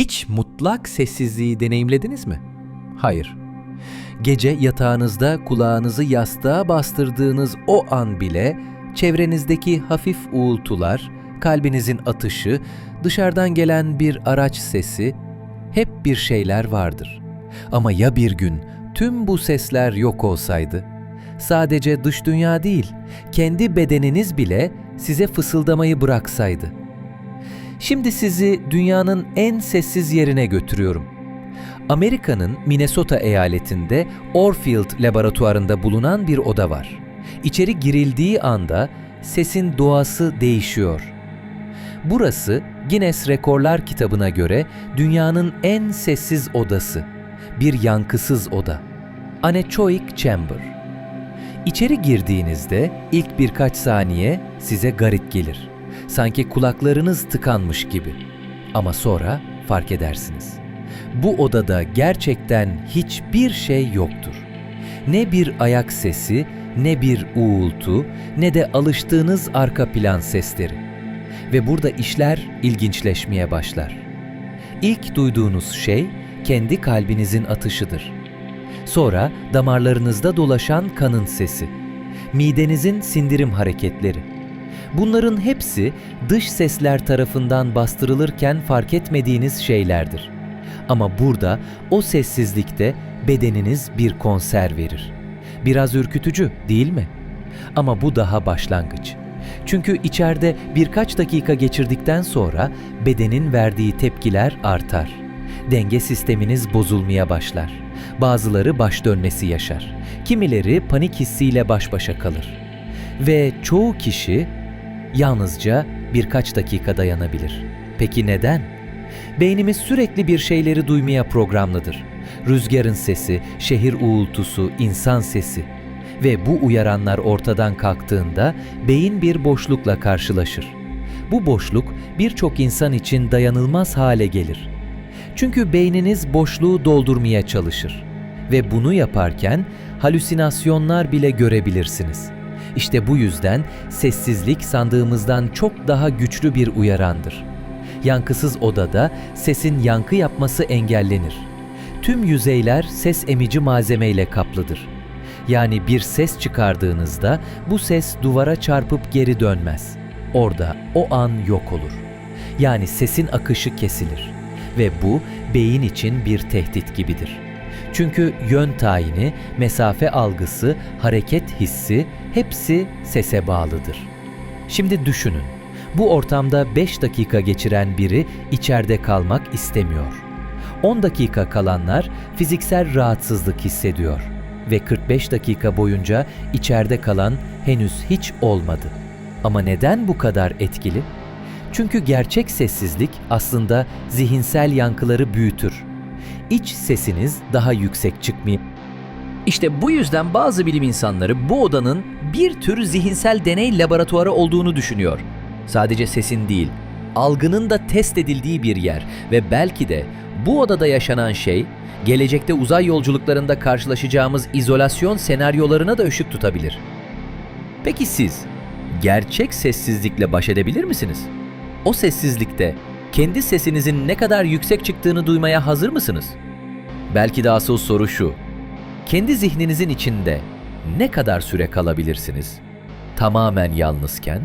Hiç mutlak sessizliği deneyimlediniz mi? Hayır. Gece yatağınızda kulağınızı yastığa bastırdığınız o an bile çevrenizdeki hafif uğultular, kalbinizin atışı, dışarıdan gelen bir araç sesi, hep bir şeyler vardır. Ama ya bir gün tüm bu sesler yok olsaydı? Sadece dış dünya değil, kendi bedeniniz bile size fısıldamayı bıraksaydı. Şimdi sizi dünyanın en sessiz yerine götürüyorum. Amerika'nın Minnesota eyaletinde Orfield laboratuvarında bulunan bir oda var. İçeri girildiği anda sesin doğası değişiyor. Burası Guinness Rekorlar kitabına göre dünyanın en sessiz odası. Bir yankısız oda. Anechoic Chamber. İçeri girdiğinizde ilk birkaç saniye size garip gelir. Sanki kulaklarınız tıkanmış gibi. Ama sonra fark edersiniz. Bu odada gerçekten hiçbir şey yoktur. Ne bir ayak sesi, ne bir uğultu, ne de alıştığınız arka plan sesleri. Ve burada işler ilginçleşmeye başlar. İlk duyduğunuz şey kendi kalbinizin atışıdır. Sonra damarlarınızda dolaşan kanın sesi. Midenizin sindirim hareketleri. Bunların hepsi dış sesler tarafından bastırılırken fark etmediğiniz şeylerdir. Ama burada o sessizlikte bedeniniz bir konser verir. Biraz ürkütücü, değil mi? Ama bu daha başlangıç. Çünkü içeride birkaç dakika geçirdikten sonra bedenin verdiği tepkiler artar. Denge sisteminiz bozulmaya başlar. Bazıları baş dönmesi yaşar. Kimileri panik hissiyle baş başa kalır. Ve çoğu kişi yalnızca birkaç dakika dayanabilir. Peki neden? Beynimiz sürekli bir şeyleri duymaya programlıdır. Rüzgarın sesi, şehir uğultusu, insan sesi. Ve bu uyaranlar ortadan kalktığında beyin bir boşlukla karşılaşır. Bu boşluk birçok insan için dayanılmaz hale gelir. Çünkü beyniniz boşluğu doldurmaya çalışır ve bunu yaparken halüsinasyonlar bile görebilirsiniz. İşte bu yüzden sessizlik sandığımızdan çok daha güçlü bir uyarandır. Yankısız odada sesin yankı yapması engellenir. Tüm yüzeyler ses emici malzemeyle kaplıdır. Yani bir ses çıkardığınızda bu ses duvara çarpıp geri dönmez. Orada o an yok olur. Yani sesin akışı kesilir ve bu beyin için bir tehdit gibidir. Çünkü yön tayini, mesafe algısı, hareket hissi hepsi sese bağlıdır. Şimdi düşünün. Bu ortamda 5 dakika geçiren biri içeride kalmak istemiyor. 10 dakika kalanlar fiziksel rahatsızlık hissediyor ve 45 dakika boyunca içeride kalan henüz hiç olmadı. Ama neden bu kadar etkili? Çünkü gerçek sessizlik aslında zihinsel yankıları büyütür. İç sesiniz daha yüksek çıkmıyor. İşte bu yüzden bazı bilim insanları bu odanın bir tür zihinsel deney laboratuvarı olduğunu düşünüyor. Sadece sesin değil, algının da test edildiği bir yer ve belki de bu odada yaşanan şey gelecekte uzay yolculuklarında karşılaşacağımız izolasyon senaryolarına da ışık tutabilir. Peki siz gerçek sessizlikle baş edebilir misiniz? O sessizlikte kendi sesinizin ne kadar yüksek çıktığını duymaya hazır mısınız? Belki de asıl soru şu. Kendi zihninizin içinde ne kadar süre kalabilirsiniz? Tamamen yalnızken